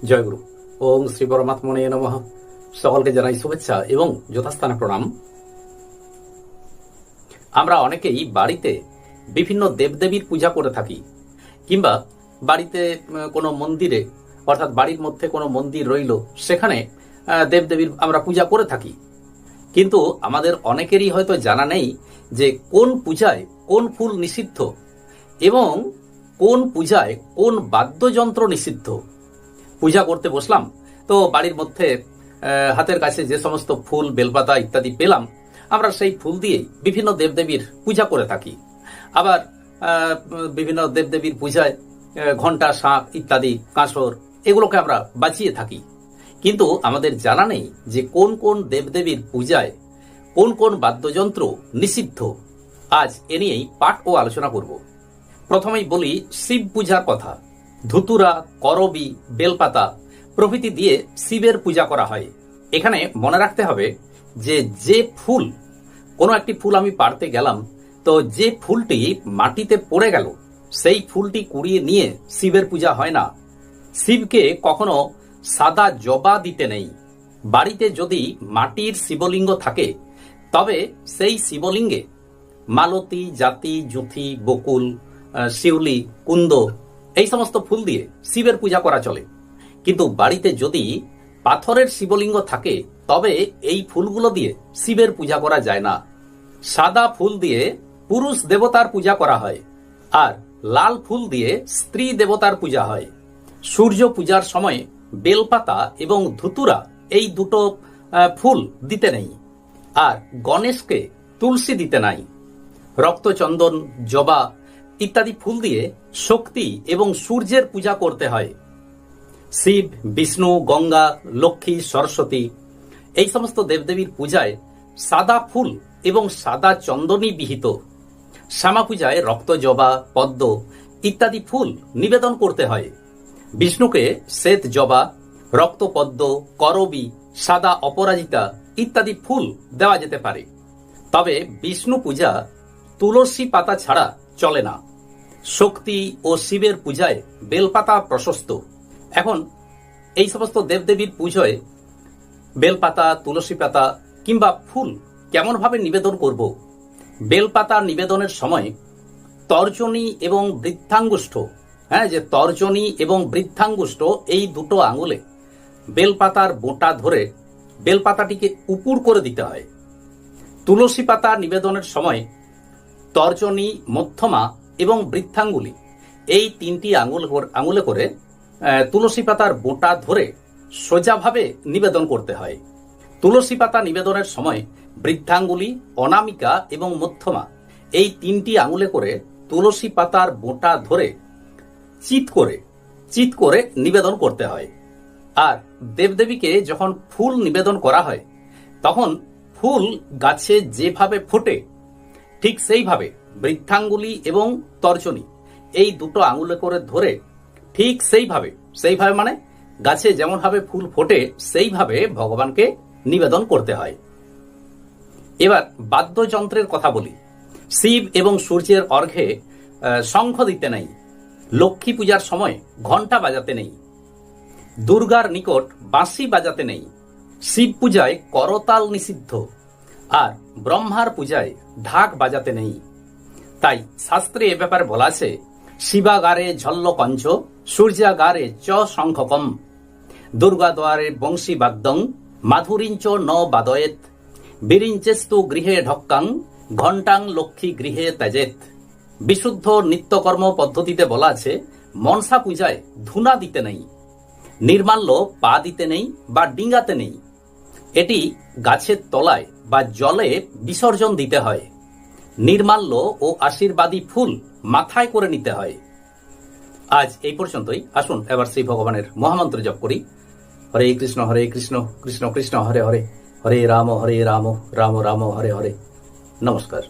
জয়গুরু। ওম শ্রী পরমাত্মনে নমঃ। সকলকে জানাই শুভেচ্ছা এবং যথাস্থানে প্রণাম। আমরা অনেকেই বাড়িতে বিভিন্ন দেবদেবীর পূজা করে থাকি, কিংবা বাড়িতে কোনো মন্দিরে, অর্থাৎ বাড়ির মধ্যে কোনো মন্দির রইল, সেখানে দেবদেবীর আমরা পূজা করে থাকি। কিন্তু আমাদের অনেকেরই হয়তো জানা নেই যে কোন পূজায় কোন ফুল নিষিদ্ধ এবং কোন পূজায় কোন বাদ্যযন্ত্র নিষিদ্ধ। পূজা করতে বসলাম। তো বাড়ির মধ্যে হাতের কাছে যে সমস্ত ফুল, বেলপাতা ইত্যাদি পেলাম, আমরা সেই ফুল দিয়ে বিভিন্ন দেবদেবীর পূজা করে থাকি। আবার বিভিন্ন দেবদেবীর পূজায় ঘণ্টা, শাঁখ ইত্যাদি, কাঁসর, এগুলোকে আমরা বাঁচিয়ে থাকি। কিন্তু আমাদের জানা নেই যে কোন কোন দেবদেবীর পূজায় কোন কোন বাদ্যযন্ত্র নিষিদ্ধ। আজ এ নিয়েই পাঠ ও আলোচনা করব। প্রথমেই বলি শিব পূজার কথা। ধুতুরা, করবি, বেলপাতা প্রভৃতি দিয়ে শিবের পূজা করা হয়। এখানে মনে রাখতে হবে যে যে ফুল, কোনো একটি ফুল আমি পাড়তে গেলাম, তো যে ফুলটি মাটিতে পড়ে গেল, সেই ফুলটি কুড়িয়ে নিয়ে শিবের পূজা হয় না। শিবকে কখনো সাদা জবা দিতে নেই। বাড়িতে যদি মাটির শিবলিঙ্গ থাকে, তবে সেই শিবলিঙ্গে মালতী, জাতি, জুথি, বকুল শিউলি, কুন্দ এই সমস্ত ফুল দিয়ে শিবের পূজা করা চলে। কিন্তু বাড়িতে যদি পাথরের শিবলিঙ্গ থাকে, তবে এই ফুলগুলো দিয়ে শিবের পূজা করা যায় না। সাদা ফুল দিয়ে পুরুষ দেবতার পূজা করা হয়, আর লাল ফুল দিয়ে স্ত্রী দেবতার পূজা হয়। সূর্য পূজার সময় বেলপাতা এবং ধুতুরা এই দুটো ফুল দিতে নেই, আর গণেশকে তুলসী দিতে নাই। রক্তচন্দন, জবা ইত্যাদি ফুল দিয়ে শক্তি এবং সূর্যের পূজা করতে হয়। শিব, বিষ্ণু, গঙ্গা, লক্ষ্মী, সরস্বতী, এই সমস্ত দেবদেবীর পূজায় সাদা ফুল এবং সাদা চন্দনী বিহিত। শ্যামা পূজায় রক্ত জবা, পদ্ম ইত্যাদি ফুল নিবেদন করতে হয়। বিষ্ণুকে শ্বেত জবা রক্তপদ্ম করবি, সাদা অপরাজিতা ইত্যাদি ফুল দেওয়া যেতে পারে। তবে বিষ্ণু পূজা তুলসী পাতা ছাড়া চলে না। শক্তি ও শিবের পূজায় বেলপাতা প্রশস্ত। এখন এই সমস্ত দেবদেবীর পুজোয় বেলপাতা, তুলসী পাতা কিংবা ফুল কেমনভাবে নিবেদন করব? বেলপাতা নিবেদনের সময় তর্জনী এবং বৃদ্ধাঙ্গুষ্ঠ হ্যাঁ যে তর্জনী এবং বৃদ্ধাঙ্গুষ্ঠ এই দুটো আঙুলে বেলপাতার বোঁটা ধরে বেলপাতাটিকে উপুর করে দিতে হয়। তুলসী পাতা নিবেদনের সময় তর্জনী, মধ্যমা এবং বৃদ্ধাঙ্গুলি এই তিনটি আঙুল আঙুলে করে তুলসী পাতার বোঁটা ধরে সোজাভাবে নিবেদন করতে হয়। তুলসী পাতা নিবেদনের সময় বৃদ্ধাঙ্গুলি অনামিকা এবং মধ্যমা এই তিনটি আঙুলে করে তুলসী পাতার বোঁটা ধরে চিত করে চিত করে নিবেদন করতে হয়। আর দেবদেবীকে যখন ফুল নিবেদন করা হয়, তখন ফুল গাছে যেভাবে ফোটে, ঠিক সেইভাবে বৃদ্ধাঙ্গুলি এবং তর্জনী, এই দুটো আঙুলে করে ধরে ঠিক সেইভাবে সেইভাবে মানে গাছে যেমনভাবে ফুল ফোটে, সেইভাবে ভগবানকে নিবেদন করতে হয়। এবার বাদ্যযন্ত্রের কথা বলি। শিব এবং সূর্যের অর্ঘে শঙ্খ দিতে নেই। লক্ষ্মী পূজার সময় ঘণ্টা বাজাতে নেই। দুর্গার নিকট বাঁশি বাজাতে নেই। শিব পূজায় করতাল নিষিদ্ধ। আর ব্রহ্মার পূজায় ঢাক বাজাতে নেই। তাই শাস্ত্রে এ ব্যাপারে বলা আছে, শিবাগারে ঝল্ল কঞ্চ, সূর্যাগারে চ শঙ্খকম দুর্গা দ্বারে বংশী বাদ্যং মাধুরিঞ্চ ন বাদয়েত, বিরিঞ্চেস্তু গৃহে ঢক্কাং, ঘণ্টাং লক্ষ্মী গৃহে তেজেত বিশুদ্ধ নিত্যকর্ম পদ্ধতিতে বলা আছে, মনসা পূজায় ধুনা দিতে নেই নির্মাল্য পা দিতে নেই বা ডিঙ্গাতে নেই। এটি গাছের তলায় বা জলে বিসর্জন দিতে হয়। নির্মাল্য ও আশীর্বাদী ফুল মাথায় করে নিতে হয়। আজ এই পর্যন্তই। আসুন এবার শ্রী ভগবানের মহামন্ত্র জপ করি। হরে কৃষ্ণ হরে কৃষ্ণ কৃষ্ণ কৃষ্ণ, হরে হরে। হরে রাম হরে রাম রাম রাম, হরে হরে। নমস্কার।